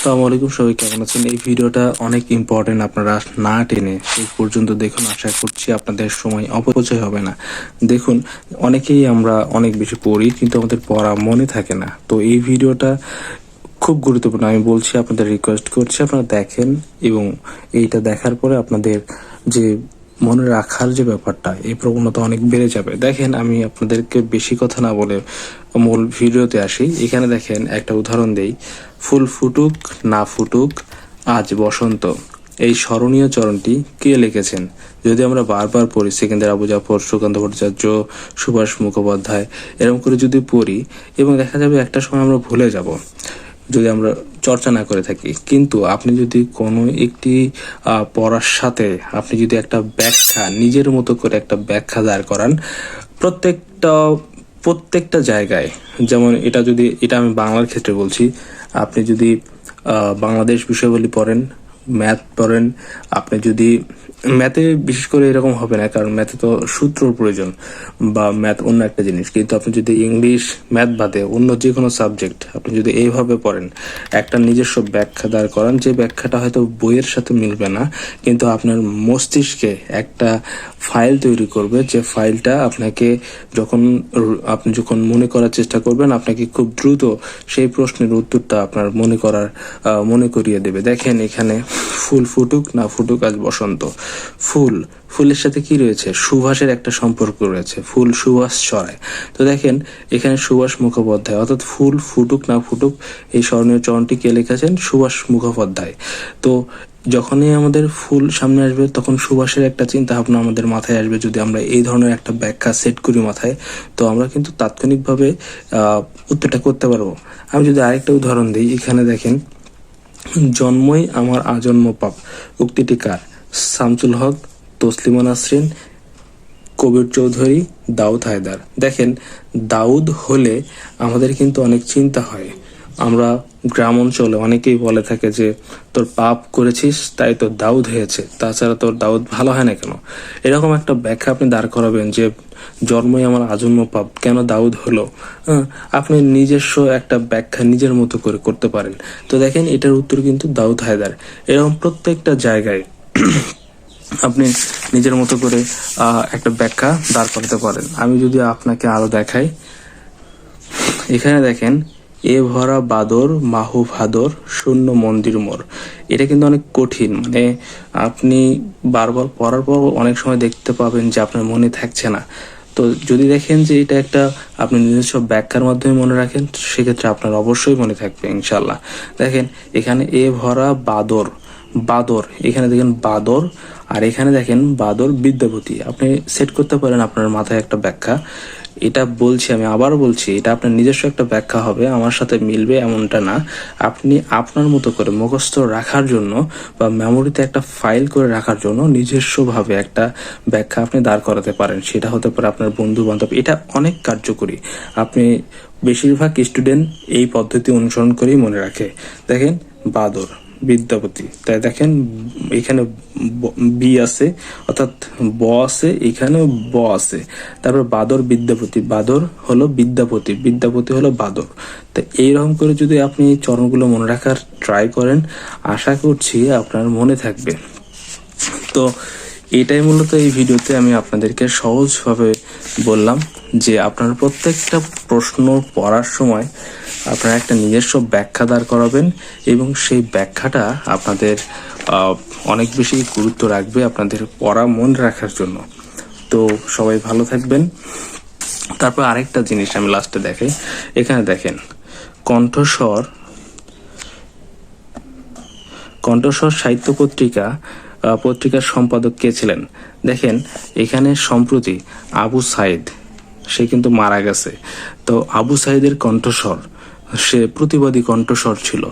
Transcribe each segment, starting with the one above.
আসসালামু আলাইকুম, সবাই কেমন আছেন? এই ভিডিওটা অনেক ইম্পর্টেন্ট আপনারা না টেনে শেষ পর্যন্ত দেখুন। আশা করছি আপনাদের সময় অপচয় হবে না। দেখুন, অনেকেই আমরা অনেক বেশি পড়ি, কিন্তু আমাদের পড়া মনে থাকে না। তো এই ভিডিওটা খুব গুরুত্বপূর্ণ। আমি বলছি, আপনাদের রিকোয়েস্ট করছি, আপনারা দেখেন এবং এইটা দেখার পরে আপনাদের যে মনে রাখার যে ব্যাপারটা, এই প্রবণতা অনেক বেড়ে যাবে। দেখেন, আমি আপনাদেরকে বেশি কথা না বলে মূল ভিডিওতে আসি। এখানে দেখেন, একটা উদাহরণ দেই। ফুল ফুটুক, না ফুটুক, আজ বসন্ত। এই স্মরণীয় চরণটি কে লিখেছেন? যদি আমরা বারবার পড়ি, সেকেন্দ্র আবু জাফর, সুকান্ত ভট্টাচার্য, সুভাষ মুখোপাধ্যায়, এরকম করে যদি পড়ি এবং দেখা যাবে একটা সময় আমরা ভুলে যাব, যদি আমরা চর্চা না করে থাকি। কিন্তু আপনি যদি কোনো একটি পড়ার সাথে আপনি যদি একটা ব্যাখ্যা, নিজের মতো করে একটা ব্যাখ্যা দাঁড় করান, প্রত্যেকটা প্রত্যেকটা জায়গায়, যেমন এটা যদি, এটা আমি বাংলার ক্ষেত্রে বলছি, আপনি যদি বাংলাদেশ বিষয়গুলি পড়েন, ম্যাথ পড়েন, আপনি যদি ম্যাথে বিশেষ করে এরকম হবে না, কারণ ম্যাথে তো সূত্রর প্রয়োজন বা ম্যাথ অন্য একটা জিনিস। কিন্তু আপনি যদি ইংলিশ ম্যাথ বাদে অন্য যে কোনো সাবজেক্ট আপনি যদি এইভাবে পড়েন, একটা নিজস্ব ব্যাখ্যা দাঁড় করান, যে ব্যাখ্যাটা হয়তো বইয়ের সাথে মিলবে না, কিন্তু আপনার মস্তিষ্কে একটা ফাইল তৈরি করবে, যে ফাইলটা আপনাকে যখন আপনি যখন মনে করার চেষ্টা করবেন, আপনাকে খুব দ্রুত সেই প্রশ্নের উত্তরটা আপনার মনে করার মনে করিয়ে দেবে। দেখেন এখানে ফুল ফুটুক না ফুটুক আজ বসন্ত। ফুল। ফুলের সাথে কি রয়েছে? সুভাষের একটা সম্পর্ক রয়েছে। ফুল সুভাষ ছড়ায়। তো দেখেন, এখানে সুভাষ মুখোপাধ্যায়। অর্থাৎ ফুল ফুটুক না ফুটুক, এই স্মরণীয় চরণটি কে লিখেছেন? সুভাষ মুখোপাধ্যায়। তো যখনই আমাদের ফুল সামনে আসবে, তখন সুভাষের একটা চিন্তা ভাবনা আমাদের মাথায় আসবে। যদি আমরা এই ধরনের একটা ব্যাখ্যা সেট করি মাথায়, তো আমরা কিন্তু তাৎক্ষণিকভাবে উত্তরটা করতে পারব। আমি যদি আরেকটা উদাহরণ দিই, এখানে দেখেন, জন্মই আমার আজন্ম পাপ। উক্তিটি কার? শামসুল হক তসলিমা নাসরিন কবির চৌধুরী দাউদ হায়দার। দেখেন দাউদ হলে আমাদের কিন্তু অনেক চিন্তা হয়। আমরা গ্রাম অঞ্চলে অনেকেই বলে থাকে যে তোর পাপ করেছিস তাই তোর দাউদ হয়েছে। তাছাড়া তোর দাউদ ভালো হয় না কেন? এরকম একটা ব্যাখ্যা আপনি দাঁড় করাবেন যে জন্মই আমার আজন্ম পাপ কেন দাউদ হলো? হ্যাঁ, আপনি নিজস্ব একটা ব্যাখ্যা নিজের মতো করে করতে পারেন। তো দেখেন এটার উত্তর কিন্তু দাউদ হায়দার। এরকম প্রত্যেকটা জায়গায় আপনি নিজের মতো করে একটা ব্যাখ্যা দাঁড় করাতে পারেন। আমি যদি আপনাকে আরও দেখাই। এখানে দেখেন, এ ভরা বাদর, মাহু ভাদর, শূন্য মন্দির মোর এটা কিন্তু অনেক কঠিন মানে আপনি বারবার পড়ার পর অনেক সময় দেখতে পাবেন যে আপনার মনে থাকছে না। তো যদি দেখেন যে এটা একটা, আপনি নিজস্ব ব্যাখ্যার মাধ্যমে মনে রাখেন, সেক্ষেত্রে আপনার অবশ্যই মনে থাকবে ইনশাল্লাহ দেখেন, এখানে এ ভরা বাদর বাদর। এখানে দেখেন বাদর, আর এখানে দেখেন বাদর বিদ্যাপতি আপনি সেট করতে পারেন আপনার মাথায় একটা ব্যাখ্যা। এটা বলছি আমি, আবার বলছি, এটা আপনার নিজস্ব একটা ব্যাখ্যা হবে, আমার সাথে মিলবে এমনটা না। আপনি আপনার মতো করে মুখস্থ রাখার জন্য বা মেমোরিতে একটা ফাইল করে রাখার জন্য নিজস্বভাবে একটা ব্যাখ্যা আপনি দাঁড় করাতে পারেন। সেটা হতে পারে আপনার বন্ধু বান্ধব এটা অনেক কার্যকরী। আপনি বেশিরভাগ স্টুডেন্ট এই পদ্ধতি অনুসরণ করেই মনে রাখে। দেখেন বাদর। বিদ্যাপতি। তাই দেখেন, এখানে ব- আছে, অর্থাৎ ব আছে, এখানেও ব আছে। তারপর বাদর বিদ্যাপতি, বাদর হলো বিদ্যাপতি বিদ্যাপতি হলো বাদর। তো এইরকম করে যদি আপনি চরণগুলো মনে রাখার ট্রাই করেন, আশা করছি আপনার মনে থাকবে। তো এটাই মূলত এই ভিডিওতে আমি আপনাদেরকে সহজভাবে বললাম যে আপনার প্রত্যেকটা প্রশ্ন পড়ার সময় আপনারা একটা নিজস্ব ব্যাখ্যা দাঁড় করাবেন এবং সেই ব্যাখ্যাটা আপনাদের অনেক বেশি গুরুত্ব রাখবে আপনাদের পড়া মন রাখার জন্য। তো সবাই ভালো থাকবেন। তারপর আরেকটা জিনিস আমি লাস্টে দেখাই। এখানে দেখেন, কণ্ঠস্বর কণ্ঠস্বর সাহিত্য পত্রিকা পত্রিকার সম্পাদক কে ছিলেন? দেখেন, এখানে সম্প্রতি আবু সাইদ, সে কিন্তু মারা গেছে। তো আবু সাইদের কণ্ঠস্বর সে প্রতিবাদী কণ্ঠস্বর ছিল।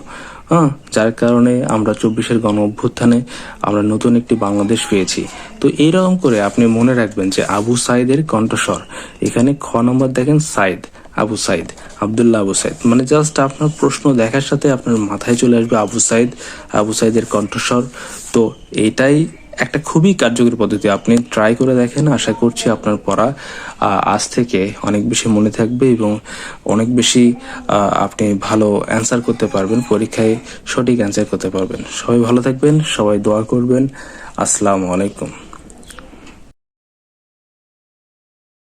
হ্যাঁ যার কারণে আমরা চব্বিশের গণ অভ্যুত্থানে আমরা নতুন একটি বাংলাদেশ পেয়েছি। তো এইরকম করে আপনি মনে রাখবেন যে আবু সাইদের কণ্ঠস্বর, এখানে খ নম্বর দেখেন, সাইদ, আবু সাইদ, আবদুল্লাহ আবু সাইদ। মানে জাস্ট আপনার প্রশ্ন দেখার সাথে আপনার মাথায় চলে আসবে আবু সাইদ, আবু সাইদের কণ্ঠস্বর। তো এটাই একটা খুবই কার্যকরী পদ্ধতি। আপনি ট্রাই করে দেখেন, আশা করছি আপনার পড়া আজ থেকে অনেক বেশি মনে থাকবে এবং অনেক বেশি আপনি ভালো অ্যান্সার করতে পারবেন, পরীক্ষায় সঠিক অ্যান্সার করতে পারবেন। সবাই ভালো থাকবেন, সবাই দোয়া করবেন। আসসালামু আলাইকুম।